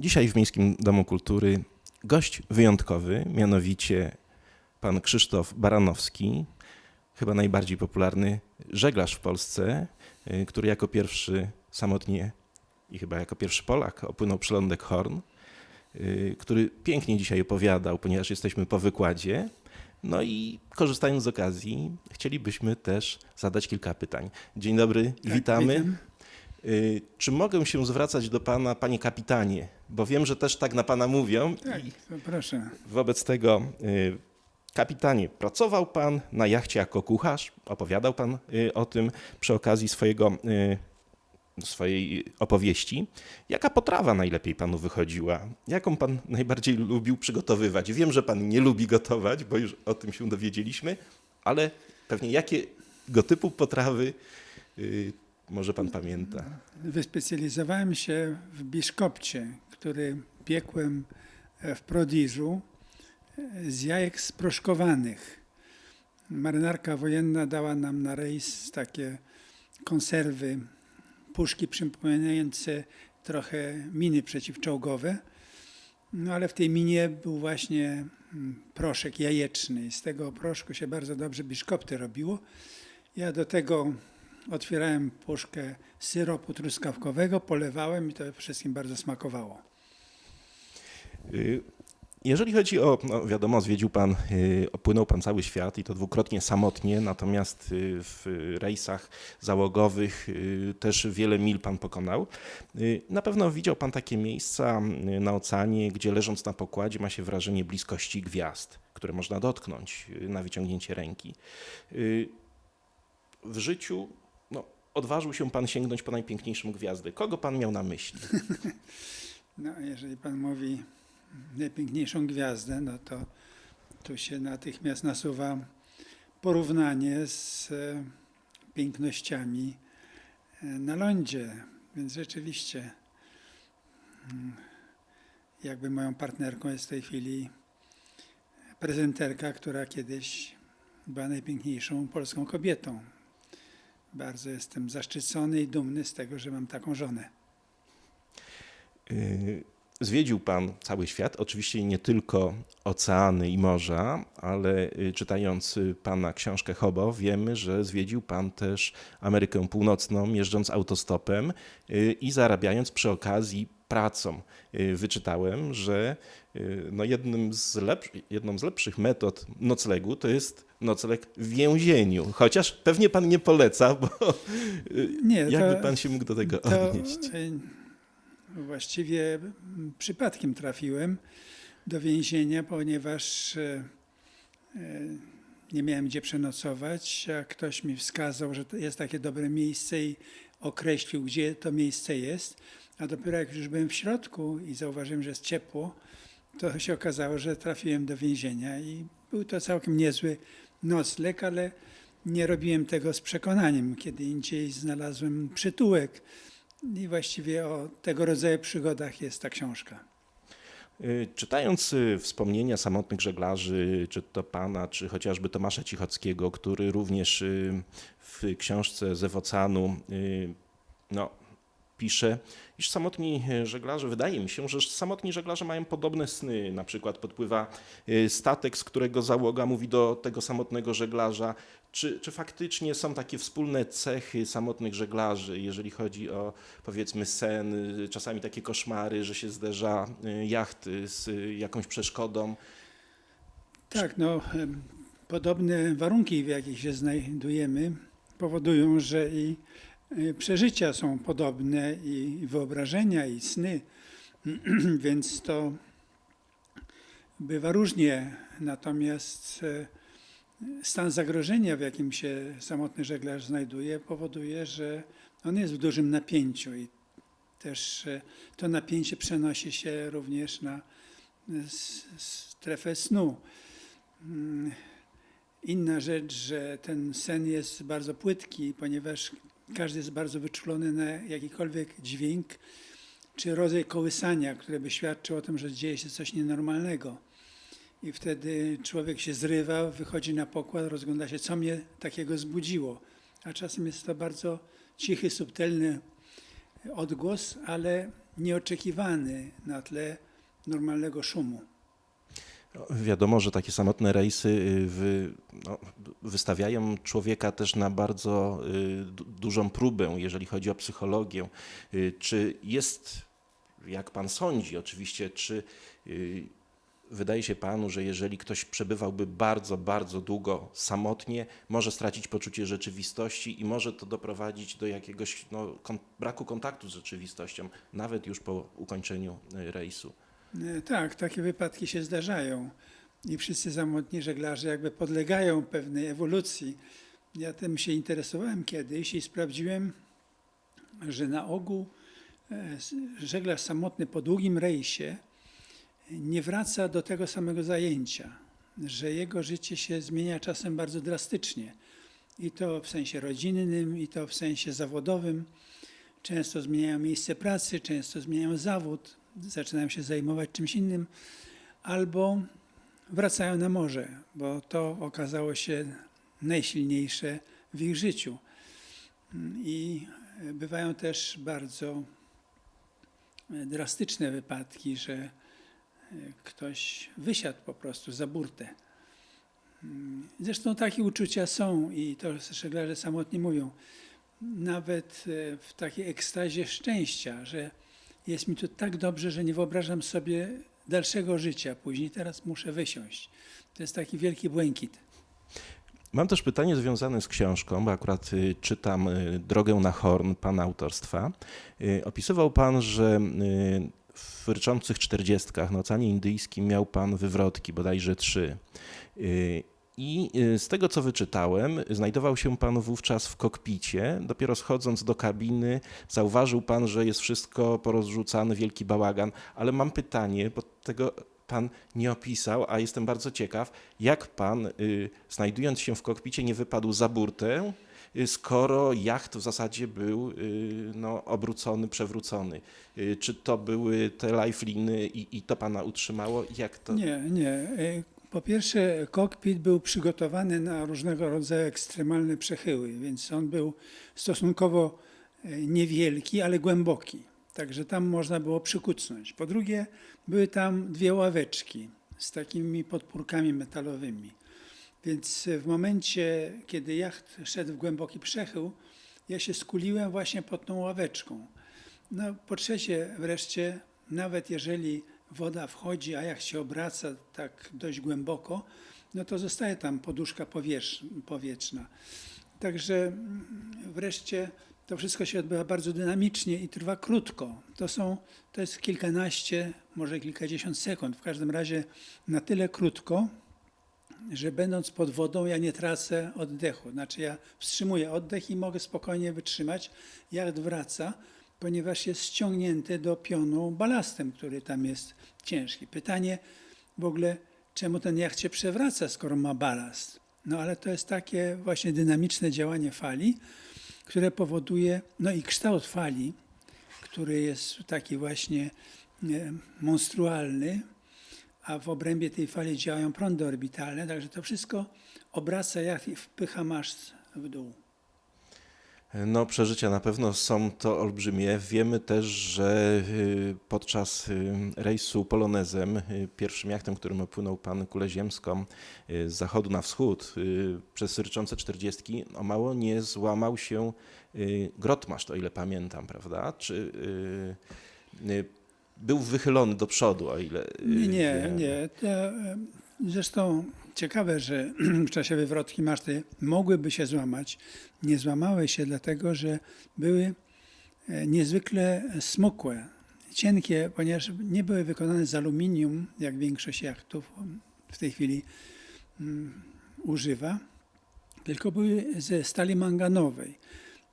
Dzisiaj w Miejskim Domu Kultury gość wyjątkowy, mianowicie pan Krzysztof Baranowski, chyba najbardziej popularny żeglarz w Polsce, y, który jako pierwszy samotnie i chyba jako pierwszy Polak opłynął przylądek Horn, y, który pięknie dzisiaj opowiadał, ponieważ jesteśmy po wykładzie. No i korzystając z okazji, chcielibyśmy też zadać kilka pytań. Dzień dobry, Tak, witamy. witam. Y, Czy mogę się zwracać do pana, panie kapitanie? Bo wiem, że też tak na pana mówią. Tak, proszę. wobec tego, y, kapitanie, pracował pan na jachcie jako kucharz? Opowiadał pan y, o tym przy okazji swojego, swojej opowieści. Jaka potrawa najlepiej panu wychodziła? Jaką pan najbardziej lubił przygotowywać? Wiem, że pan nie lubi gotować, bo już o tym się dowiedzieliśmy, ale pewnie jakiego typu potrawy może pan pamięta? Wyspecjalizowałem się w biszkopcie, który piekłem e, w prodiżu e, z jajek sproszkowanych. Marynarka wojenna dała nam na rejs takie konserwy, puszki przypominające trochę miny przeciwczołgowe. No ale w tej minie był właśnie mm, proszek jajeczny z tego proszku się bardzo dobrze biszkopty robiło. Ja do tego otwierałem puszkę syropu truskawkowego, polewałem i to wszystkim bardzo smakowało. Y, Jeżeli chodzi o, no wiadomo, zwiedził pan, y, opłynął pan cały świat i to dwukrotnie samotnie, natomiast y, w rejsach załogowych też wiele mil pan pokonał. Na pewno widział pan takie miejsca na oceanie, gdzie leżąc na pokładzie ma się wrażenie bliskości gwiazd, które można dotknąć na wyciągnięcie ręki. W życiu odważył się pan sięgnąć po najpiękniejszą gwiazdę. Kogo pan miał na myśli? No, jeżeli pan mówi najpiękniejszą gwiazdę, no to tu się natychmiast nasuwa porównanie z e, pięknościami e, na lądzie. Więc rzeczywiście, mm, jakby moją partnerką jest w tej chwili prezenterka, która kiedyś była najpiękniejszą polską kobietą. Bardzo jestem zaszczycony i dumny z tego, że mam taką żonę. Y, Zwiedził Pan cały świat, oczywiście nie tylko oceany i morza, ale y, czytając y, Pana książkę Hobo, wiemy, że zwiedził Pan też Amerykę Północną, jeżdżąc autostopem i zarabiając przy okazji pracą. Y, Wyczytałem, że y, no jednym z lepsz, jedną z lepszych metod noclegu to jest nocleg w więzieniu. Chociaż pewnie Pan nie poleca, bo y, Nie, jakby to- Pan się mógł do tego odnieść? właściwie m, przypadkiem trafiłem do więzienia, ponieważ nie miałem gdzie przenocować, a ktoś mi wskazał, że jest takie dobre miejsce i określił, gdzie to miejsce jest. A dopiero jak już byłem w środku i zauważyłem, że jest ciepło, to się okazało, że trafiłem do więzienia i był to całkiem niezły nocleg, ale nie robiłem tego z przekonaniem. Kiedy indziej znalazłem przytułek i właściwie o tego rodzaju przygodach jest ta książka. Y, Czytając y, wspomnienia samotnych żeglarzy, czy to pana, czy chociażby Tomasza Cichockiego, który również y, w książce z Ewocanu no, pisze, iż samotni żeglarze, wydaje mi się, że samotni żeglarze mają podobne sny. Na przykład podpływa y, statek, z którego załoga mówi do tego samotnego żeglarza, czy, czy faktycznie są takie wspólne cechy samotnych żeglarzy, jeżeli chodzi o powiedzmy sen, y, czasami takie koszmary, że się zderza y, jachty z jakąś przeszkodą. Tak, no, podobne warunki, w jakich się znajdujemy, powodują, że i przeżycia są podobne, i wyobrażenia, i sny, więc to bywa różnie. Natomiast e, stan zagrożenia, w jakim się samotny żeglarz znajduje, powoduje, że on jest w dużym napięciu i też e, to napięcie przenosi się również na e, strefę snu. Mm, Inna rzecz, że ten sen jest bardzo płytki, ponieważ każdy jest bardzo wyczulony na jakikolwiek dźwięk czy rodzaj kołysania, które by świadczył o tym, że dzieje się coś nienormalnego. I wtedy człowiek się zrywa, wychodzi na pokład, rozgląda się, co mnie takiego zbudziło. A czasem jest to bardzo cichy, subtelny odgłos, ale nieoczekiwany na tle normalnego szumu. Wiadomo, że takie samotne rejsy y, wy, no, wystawiają człowieka też na bardzo y, du- dużą próbę, jeżeli chodzi o psychologię. Y, Czy jest, jak pan sądzi, oczywiście, czy y, wydaje się panu, że jeżeli ktoś przebywałby bardzo, bardzo długo samotnie, może stracić poczucie rzeczywistości i może to doprowadzić do jakiegoś no, kon- braku kontaktu z rzeczywistością, nawet już po ukończeniu y, rejsu? E, Tak, takie wypadki się zdarzają i wszyscy samotni żeglarze jakby podlegają pewnej ewolucji. Ja tym się interesowałem kiedyś i sprawdziłem, że na ogół e, żeglarz samotny po długim rejsie nie wraca do tego samego zajęcia, że jego życie się zmienia czasem bardzo drastycznie i to w sensie rodzinnym, i to w sensie zawodowym. Często zmieniają miejsce pracy, często zmieniają zawód, zaczynają się zajmować czymś innym, albo wracają na morze, bo to okazało się najsilniejsze w ich życiu. I bywają też bardzo drastyczne wypadki, że ktoś wysiadł po prostu za burtę. Zresztą takie uczucia są i to żeglarze samotni mówią. Nawet w takiej ekstazie szczęścia, że jest mi tu tak dobrze, że nie wyobrażam sobie dalszego życia później, teraz muszę wysiąść. To jest taki wielki błękit. Mam też pytanie związane z książką, bo akurat y, czytam y, Drogę na Horn pana autorstwa. Y, Opisywał pan, że w ryczących czterdziestkach na Oceanie Indyjskim miał pan wywrotki, bodajże trzy. I y, z tego, co wyczytałem, znajdował się pan wówczas w kokpicie. Dopiero schodząc do kabiny, zauważył pan, że jest wszystko porozrzucane, wielki bałagan. Ale mam pytanie, bo tego pan nie opisał, a jestem bardzo ciekaw, jak pan, y, znajdując się w kokpicie, nie wypadł za burtę, y, skoro jacht w zasadzie był no, obrócony, przewrócony. Czy to były te lifeliny i, i to pana utrzymało? Jak to? Nie, nie. E, Po pierwsze, kokpit był przygotowany na różnego rodzaju ekstremalne przechyły, więc on był stosunkowo e, niewielki, ale głęboki. Także tam można było przykucnąć. Po drugie, były tam dwie ławeczki z takimi podpórkami metalowymi. Więc w momencie, kiedy jacht szedł w głęboki przechył, ja się skuliłem właśnie pod tą ławeczką. No, po trzecie, wreszcie, nawet jeżeli woda wchodzi, a jacht się obraca tak dość głęboko, no to zostaje tam poduszka powietrzna. Także mm, wreszcie to wszystko się odbywa bardzo dynamicznie i trwa krótko. To, są, to jest kilkanaście, może kilkadziesiąt sekund. W każdym razie na tyle krótko, że będąc pod wodą, ja nie tracę oddechu. Znaczy, ja wstrzymuję oddech i mogę spokojnie wytrzymać. Jacht wraca, ponieważ jest ściągnięty do pionu balastem, który tam jest ciężki. Pytanie w ogóle, czemu ten jacht się przewraca, skoro ma balast? No ale to jest takie właśnie dynamiczne działanie fali, które powoduje, no i kształt fali, który jest taki właśnie e, monstrualny, a w obrębie tej fali działają prądy orbitalne, także to wszystko obraca jacht i wpycha maszt w dół. No, przeżycia na pewno są to olbrzymie. Wiemy też, że y, podczas y, rejsu polonezem, y, pierwszym jachtem, którym opłynął pan kulę ziemską z zachodu na wschód przez ryczące 40, o mało nie złamał się grotmaszt, o ile pamiętam, prawda? Czy był wychylony do przodu, o ile. Nie, nie, nie. Zresztą ciekawe, że w czasie wywrotki maszty mogłyby się złamać. Nie złamały się, dlatego że były e, niezwykle smukłe, cienkie, ponieważ nie były wykonane z aluminium, jak większość jachtów w tej chwili mm, używa, tylko były ze stali manganowej,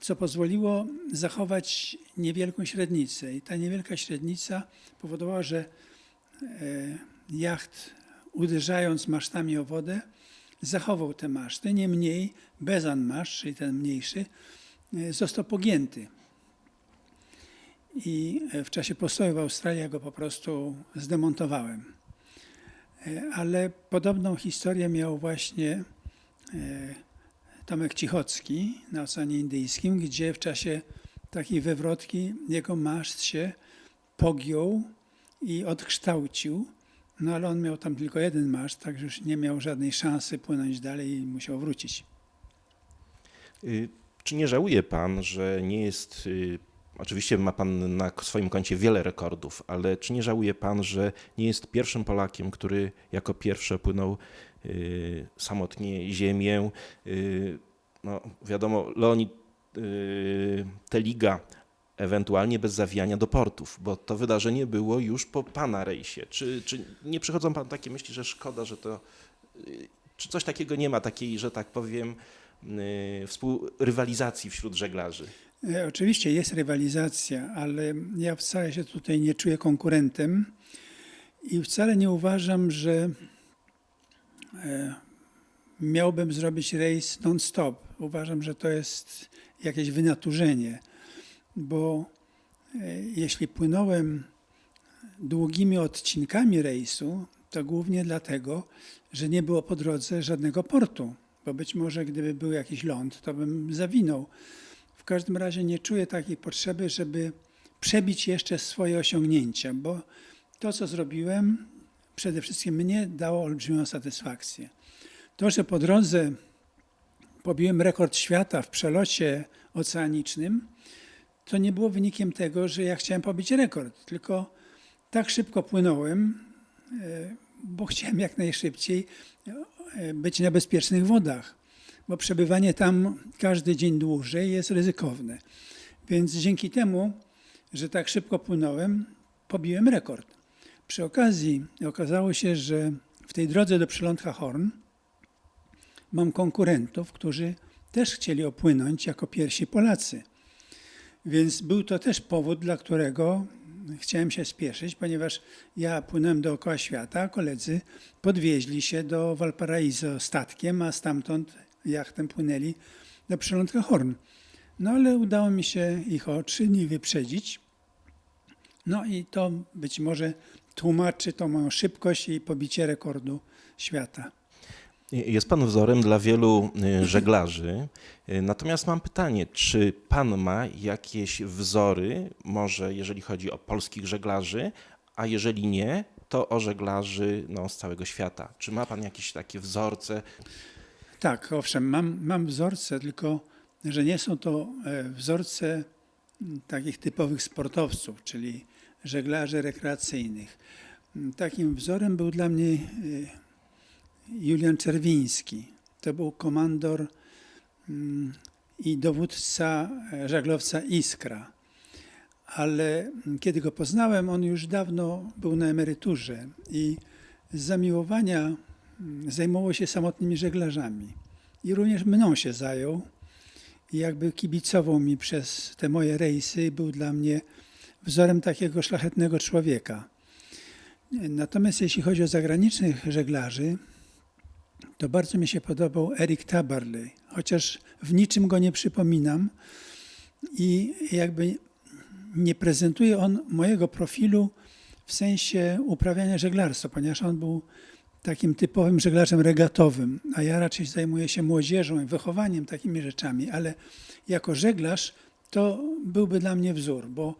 co pozwoliło zachować niewielką średnicę. I ta niewielka średnica powodowała, że e, jacht uderzając masztami o wodę, zachował te maszty. Niemniej bezan maszt, czyli ten mniejszy, e, został pogięty. I e, w czasie postoju w Australii go po prostu zdemontowałem. E, Ale podobną historię miał właśnie Tomek Cichocki na Oceanie Indyjskim, gdzie w czasie takiej wywrotki jego maszt się pogiął i odkształcił, no ale on miał tam tylko jeden maszt, także już nie miał żadnej szansy płynąć dalej i musiał wrócić. Y, Czy nie żałuje pan, że nie jest. y, Oczywiście ma pan na swoim koncie wiele rekordów, ale czy nie żałuje pan, że nie jest pierwszym Polakiem, który jako pierwszy opłynął y, samotnie Ziemię? No, wiadomo, Leonid Teliga ewentualnie bez zawijania do portów, bo to wydarzenie było już po pana rejsie. Czy, czy nie przychodzą pan takie myśli, że szkoda, że to. y, Czy coś takiego nie ma, takiej, że tak powiem, y, współrywalizacji wśród żeglarzy. E, Oczywiście jest rywalizacja, ale ja wcale się tutaj nie czuję konkurentem i wcale nie uważam, że e, miałbym zrobić rejs non-stop. Uważam, że to jest jakieś wynaturzenie, bo e, jeśli płynąłem długimi odcinkami rejsu, to głównie dlatego, że nie było po drodze żadnego portu, bo być może gdyby był jakiś ląd, to bym zawinął. W każdym razie nie czuję takiej potrzeby, żeby przebić jeszcze swoje osiągnięcia, bo to, co zrobiłem, przede wszystkim mnie dało olbrzymią satysfakcję. To, że po drodze pobiłem rekord świata w przelocie oceanicznym, to nie było wynikiem tego, że ja chciałem pobić rekord, tylko tak szybko płynąłem, e, bo chciałem jak najszybciej e, być na bezpiecznych wodach bo przebywanie tam każdy dzień dłużej jest ryzykowne. Więc dzięki temu, że tak szybko płynąłem, pobiłem rekord. Przy okazji okazało się, że w tej drodze do przylądka Horn mam konkurentów, którzy też chcieli opłynąć jako pierwsi Polacy. Więc był to też powód, dla którego chciałem się spieszyć, ponieważ ja płynąłem dookoła świata, a koledzy podwieźli się do Valparaiso statkiem, a stamtąd jachtem płynęli do przylądka Horn. No ale udało mi się ich o trzy dni wyprzedzić. No i to być może tłumaczy tą moją szybkość i pobicie rekordu świata. Jest pan wzorem dla wielu y, żeglarzy. Y, Natomiast mam pytanie, czy pan ma jakieś wzory, może jeżeli chodzi o polskich żeglarzy, a jeżeli nie, to o żeglarzy no, z całego świata? Czy ma pan jakieś takie wzorce? Tak, owszem, mam, mam wzorce, tylko że nie są to e, wzorce takich typowych sportowców, czyli żeglarzy rekreacyjnych. Takim wzorem był dla mnie e, Julian Czerwiński. To był komandor mm, i dowódca e, żaglowca Iskra. Ale m, kiedy go poznałem, on już dawno był na emeryturze i z zamiłowania mm, zajmował się samotnymi żeglarzami. I również mną się zajął i jakby kibicował mi przez te moje rejsy i był dla mnie wzorem takiego szlachetnego człowieka. Natomiast jeśli chodzi o zagranicznych żeglarzy, to bardzo mi się podobał Eric Tabarley, chociaż w niczym go nie przypominam i jakby nie prezentuje on mojego profilu w sensie uprawiania żeglarstwa, ponieważ on był takim typowym żeglarzem regatowym, a ja raczej zajmuję się młodzieżą i wychowaniem, takimi rzeczami, ale jako żeglarz to byłby dla mnie wzór, bo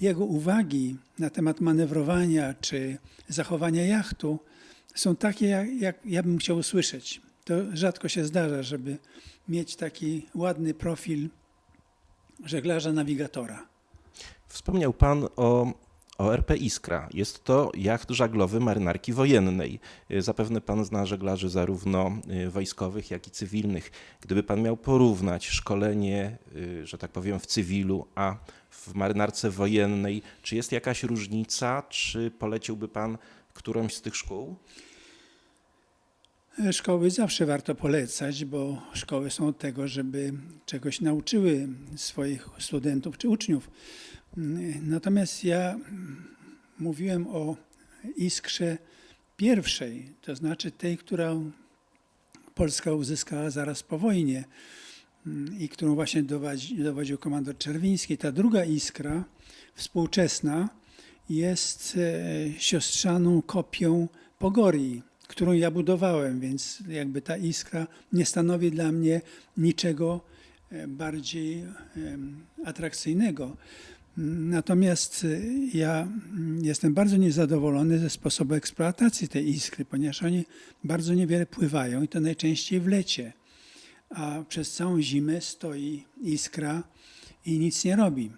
jego uwagi na temat manewrowania czy zachowania jachtu są takie, jak, jak ja bym chciał usłyszeć. To rzadko się zdarza, żeby mieć taki ładny profil żeglarza nawigatora. Wspomniał pan o ORP Iskra. Jest to jacht żaglowy marynarki wojennej. Zapewne pan zna żeglarzy zarówno y, wojskowych, jak i cywilnych. Gdyby pan miał porównać szkolenie, y, że tak powiem, w cywilu, a w marynarce wojennej, czy jest jakaś różnica? Czy poleciłby pan którąś z tych szkół? Szkoły zawsze warto polecać, bo szkoły są od tego, żeby czegoś nauczyły swoich studentów czy uczniów. Natomiast ja mówiłem o iskrze pierwszej, to znaczy tej, którą Polska uzyskała zaraz po wojnie i którą właśnie dowadzi, dowodził komandor Czerwiński. Ta druga iskra, współczesna, jest e, siostrzaną kopią Pogorii, którą ja budowałem, więc jakby ta iskra nie stanowi dla mnie niczego e, bardziej atrakcyjnego. Natomiast y, ja mm, jestem bardzo niezadowolony ze sposobu eksploatacji tej iskry, ponieważ oni bardzo niewiele pływają i to najczęściej w lecie, a przez całą zimę stoi iskra i nic nie robi.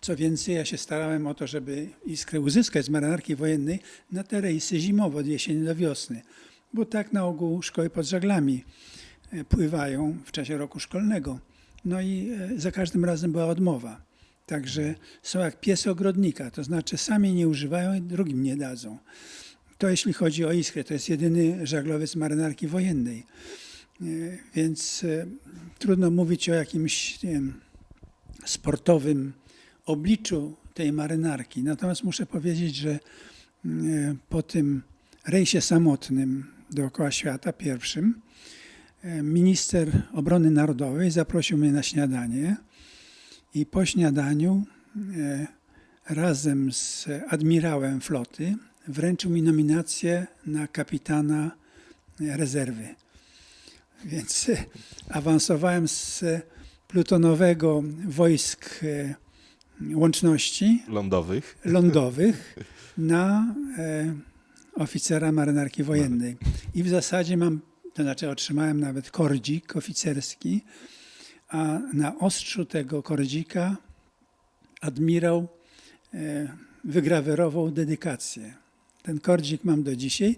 Co więcej, ja się starałem o to, żeby iskrę uzyskać z marynarki wojennej na te rejsy zimowe od jesieni do wiosny, bo tak na ogół szkoły pod żaglami e, pływają w czasie roku szkolnego. No i e, za każdym razem była odmowa. Także są jak piesy ogrodnika, to znaczy sami nie używają i drugim nie dadzą. To jeśli chodzi o iskrę, to jest jedyny żaglowiec marynarki wojennej. E, Więc trudno mówić o jakimś wiem, sportowym obliczu tej marynarki. Natomiast muszę powiedzieć, że mm, po tym rejsie samotnym dookoła świata, pierwszym, e, minister obrony narodowej zaprosił mnie na śniadanie i po śniadaniu e, razem z admirałem floty wręczył mi nominację na kapitana e, rezerwy. Więc e, awansowałem z plutonowego wojsk e, łączności Lądowych. lądowych na e, oficera marynarki wojennej. I w zasadzie mam, to znaczy otrzymałem nawet kordzik oficerski, a na ostrzu tego kordzika admirał e, wygrawerował dedykację. Ten kordzik mam do dzisiaj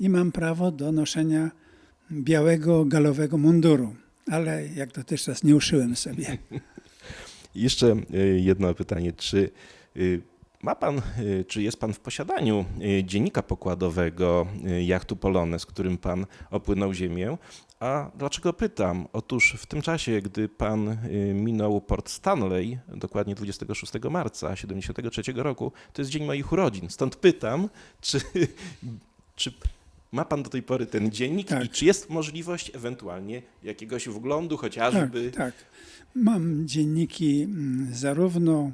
i mam prawo do noszenia białego galowego munduru, ale jak dotychczas nie uszyłem sobie. Jeszcze y, jedno pytanie. Czy y, ma pan, y, czy jest pan w posiadaniu dziennika pokładowego jachtu Polones, którym pan opłynął ziemię? A dlaczego pytam? Otóż w tym czasie, gdy pan minął Port Stanley, dokładnie 26 marca 1973 roku, to jest dzień moich urodzin. Stąd pytam, czy, czy ma pan do tej pory ten dziennik Tak. i czy jest możliwość ewentualnie jakiegoś wglądu chociażby? Tak, tak. Mam dzienniki mm, zarówno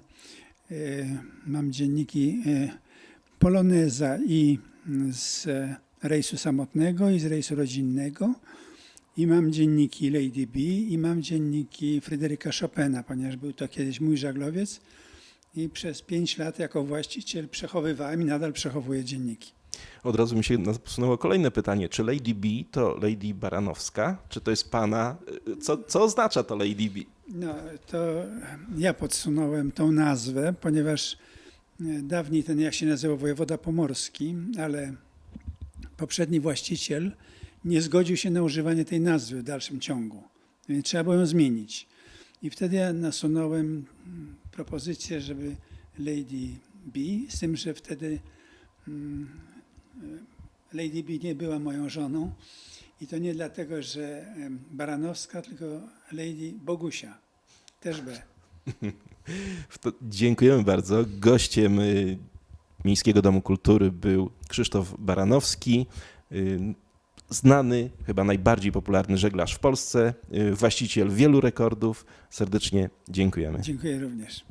e, mam dzienniki e, Poloneza i mm, z rejsu samotnego i z rejsu rodzinnego i mam dzienniki Lady B i mam dzienniki Fryderyka Chopina, ponieważ był to kiedyś mój żaglowiec i przez pięć lat jako właściciel przechowywałem i nadal przechowuję dzienniki. Od razu mi się nasunęło kolejne pytanie. Czy Lady B to Lady Baranowska? Czy to jest pana? Co, co oznacza to Lady B? No, to ja podsunąłem tą nazwę, ponieważ e, dawniej ten jak się nazywał wojewoda pomorski, ale poprzedni właściciel nie zgodził się na używanie tej nazwy w dalszym ciągu, więc trzeba było ją zmienić. I wtedy ja nasunąłem mm, propozycję, żeby Lady B, z tym, że wtedy mm, Lady B nie była moją żoną. I to nie dlatego, że Baranowska, tylko Lady Bogusia, też B. Dziękujemy bardzo. Gościem y, Miejskiego Domu Kultury był Krzysztof Baranowski, y, znany, chyba najbardziej popularny żeglarz w Polsce, y, właściciel wielu rekordów. Serdecznie dziękujemy. Dziękuję również.